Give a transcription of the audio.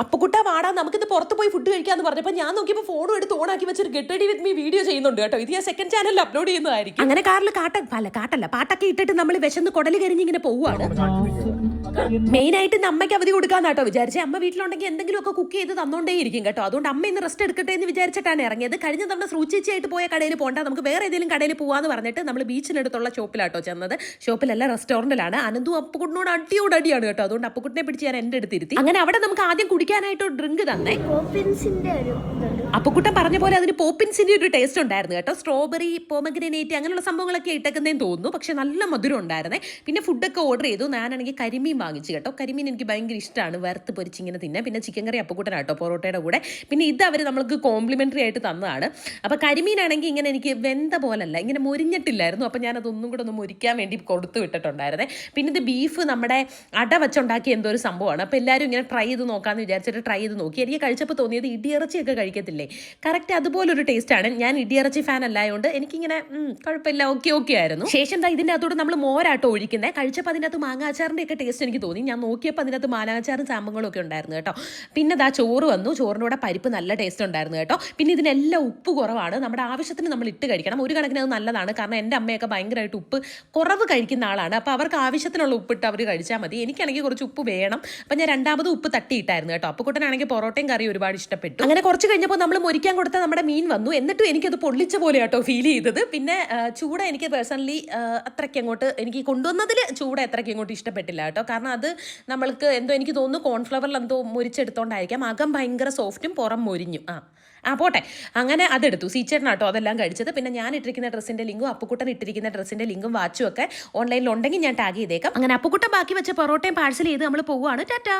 അപ്പുക്കുട്ട വാടാ നമുക്കിത് പുറത്ത് പോയി ഫുഡ് കഴിക്കാന്ന് പറഞ്ഞപ്പോൾ ഞാൻ നോക്കിയപ്പോൾ ഫോണും എടുത്ത് ഓണാക്കി വെച്ചൊരു ഗെട്ടടി വിത്ത് മീ വീഡിയോ ചെയ്യുന്നുണ്ട് കേട്ടോ. ഇത് ഞാൻ സെക്കൻഡ് ചാനലിൽ അപ്ലോഡ് ചെയ്യുന്നതായിരിക്കും. അങ്ങനെ കാറിൽ കാട്ട അല്ല കാട്ടല്ല പാട്ടൊക്കെ ഇട്ടിട്ട് നമ്മൾ വിശന്ന് കുടൽ കരിഞ്ഞ് ഇങ്ങനെ പോവുകയാണ് മെയിൻ ആയിട്ട് അമ്മയ്ക്ക് അവധി കൊടുക്കാന്നാട്ടോ വിചാരിച്ചേ. അമ്മ വീട്ടിലുണ്ടെങ്കിൽ എന്തെങ്കിലുമൊക്കെ കുക്ക് ചെയ്ത് തന്നോണ്ടേ ഇരിക്കും കേട്ടോ. അതുകൊണ്ട് അമ്മ ഇന്ന് റെസ്റ്റ് എടുക്കട്ടെ എന്ന് വിചാരിച്ചിട്ടാണ് ഇറങ്ങിയത്. കഴിഞ്ഞ തവണ സൂചിച്ചയായിട്ട് പോയ കടയിൽ പോകണ്ട നമുക്ക് വേറെ ഏതെങ്കിലും കടയിൽ പോവാന്ന് പറഞ്ഞിട്ട് നമ്മൾ ബീച്ചിനടുത്തുള്ള ഷോപ്പിലാട്ടോ ചെന്നത്. ഷോപ്പിലല്ല റെസ്റ്റോറന്റിലാണ് അനന്തു അപ്പുക്കുട്ടിനോട് അടിയോട് അടിയാണ് കേട്ടോ. അതുകൊണ്ട് അപ്പുക്കുട്ടിനെ പിടിച്ച് ഞാൻ എന്റെ അടുത്തിരുത്തി അങ്ങനെ അവിടെ നമുക്ക് ആദ്യം കുടിക്കാനായിട്ട് ഡ്രിങ്ക് തന്നെ. അപ്പുക്കുട്ടൻ പറഞ്ഞ പോലെ അതിന് പോപ്പിൻസിന്റെ ഒരു ടേസ്റ്റ് ഉണ്ടായിരുന്നു കേട്ടോ. സ്ട്രോബെറി പോമഗ്രനേറ്റ് അങ്ങനെയുള്ള സംഭവങ്ങളൊക്കെ ഇട്ടേക്കുന്നതെന്ന് തോന്നുന്നു. പക്ഷെ നല്ല മധുരം ഉണ്ടായിരുന്നേ. പിന്നെ ഫുഡൊക്കെ ഓർഡർ ചെയ്തു. ഞാനാണെങ്കിൽ കരിമീൻ വാങ്ങിച്ചു കേട്ടോ. കരിമീൻ എനിക്ക് ഭയങ്കര ഇഷ്ടമാണ് വറുത്ത് പൊരിച്ചിങ്ങനെ തിന്നാൻ. പിന്നെ ചിക്കൻ കറി അപ്പുക്കുട്ടനാട്ടോ പൊറോട്ടയുടെ കൂടെ. പിന്നെ ഇത് അവർ നമ്മൾക്ക് കോംപ്ലിമെന്ററി ആയിട്ട് തന്നതാണ്. അപ്പോൾ കരിമീനാണെങ്കിൽ ഇങ്ങനെ എനിക്ക് വെന്ത പോലല്ല. ഇങ്ങനെ മുരിഞ്ഞിട്ടില്ലായിരുന്നു. അപ്പോൾ ഞാൻ അതൊന്നും കൂടെ ഒന്ന് മുരിക്കാൻ വേണ്ടി കൊടുത്തു വിട്ടിട്ടുണ്ടായിരുന്നേ. പിന്നെ ഇത് ബീഫ് നമ്മുടെ അട വെച്ചുണ്ടാക്കിയ എന്തോ ഒരു സംഭവമാണ്. അപ്പോൾ എല്ലാവരും ഇങ്ങനെ ട്രൈ ചെയ്ത് നോക്കാന്ന് വിചാരിച്ചിട്ട് ട്രൈ ചെയ്ത് നോക്കി. എനിക്ക് കഴിച്ചപ്പോൾ തോന്നിയത് ഇടിയിറച്ചിയൊക്കെ കഴിക്കത്തില്ലേ? കറക്റ്റ് അതുപോലൊരു ടേസ്റ്റാണ് ഞാൻ ഇടിയിറച്ചി ഫാൻ അല്ലായതുകൊണ്ട് എനിക്കിങ്ങനെ കുഴപ്പമില്ല ഓക്കെ ഓക്കെ ആയിരുന്നു. ശേഷം എന്താ ഇതിന്റെ അകത്തോട്ട് നമ്മൾ മോരാട്ടോ ഒഴിക്കുന്നത് കഴിച്ചപ്പോൾ അതിനകത്ത് മാങ്ങാച്ചാറിന്റെ ഒക്കെ ടേസ്റ്റ് എനിക്ക് തോന്നി. ഞാൻ നോക്കിയപ്പോൾ അതിനകത്ത് മാങ്ങാച്ചാറും സാമ്പങ്ങളും ഒക്കെ ഉണ്ടായിരുന്നു കേട്ടോ. പിന്നെ ദാ ചോറ് വന്നു. ചോറിന്റെ കൂടെ പരിപ്പ് നല്ല ടേസ്റ്റ് ഉണ്ടായിരുന്നു കേട്ടോ. പിന്നെ ഇതിനെല്ലാം ഉപ്പ് കുറവാണ്. നമ്മുടെ ആവശ്യത്തിന് നമ്മൾ ഇട്ട് കഴിക്കണം. ഒരു കണക്കിന് അത് നല്ലതാണ്. കാരണം എന്റെ അമ്മയൊക്കെ ഭയങ്കരമായിട്ട് ഉപ്പ് കുറവ് കഴിക്കുന്ന ആളാണ്. അപ്പോൾ അവർക്ക് ആവശ്യത്തിനുള്ള ഉപ്പിട്ട് അവർ കഴിച്ചാൽ മതി. എനിക്കാണെങ്കിൽ കുറച്ച് ഉപ്പ് വേണം. അപ്പം ഞാൻ രണ്ടാമത് ഉപ്പ് തട്ടിയിട്ടായിരുന്നു കേട്ടോ. അപ്പുക്കുട്ടനാണെങ്കിൽ പൊറോട്ടയും കറി ഒരുപാട് ഇഷ്ടപ്പെട്ടു. അങ്ങനെ കുറച്ച് കഴിഞ്ഞപ്പോൾ നമ്മൾ മുരിക്കാൻ കൊടുത്ത നമ്മുടെ മീൻ വന്നു. എന്നിട്ടും എനിക്കത് പൊള്ളിച്ച പോലെ കേട്ടോ ഫീൽ ചെയ്തത്. പിന്നെ ചൂട എനിക്ക് പേഴ്സണലി അത്രയ്ക്ക് അങ്ങോട്ട് എനിക്ക് കൊണ്ടുവന്നതിൽ ചൂട അത്രയ്ക്ക് അങ്ങോട്ട് ഇഷ്ടപ്പെട്ടില്ല കേട്ടോ. കാരണം അത് നമ്മൾക്ക് എന്തോ എനിക്ക് തോന്നുന്നു കോൺഫ്ലവറിൽ എന്തോ മുരിച്ചെടുത്തോണ്ടായിരിക്കാം. അകം ഭയങ്കര സോഫ്റ്റും പുറം മുരിഞ്ഞു. ആ ആ പോട്ടെ. അങ്ങനെ അതെടുത്തു. സീച്ചേട്ടനാട്ടോ അതെല്ലാം കഴിച്ചത്. പിന്നെ ഞാൻ ഇട്ടിരിക്കുന്ന ഡ്രസ്സിന്റെ ലിങ്കും അപ്പുക്കുട്ടൻ ഇട്ടിരിക്കുന്ന ഡ്രസ്സിന്റെ ലിങ്കും വാച്ചും ഒക്കെ ഓൺലൈനിൽ ഉണ്ടെങ്കിൽ ഞാൻ ടാഗ് ചെയ്തേക്കാം. അങ്ങനെ അപ്പുക്കുട്ടൻ ബാക്കി വെച്ച പൊറോട്ടയും പാഴ്സൽ ചെയ്ത് നമ്മൾ പോവുകയാണ്. ടാറ്റാ!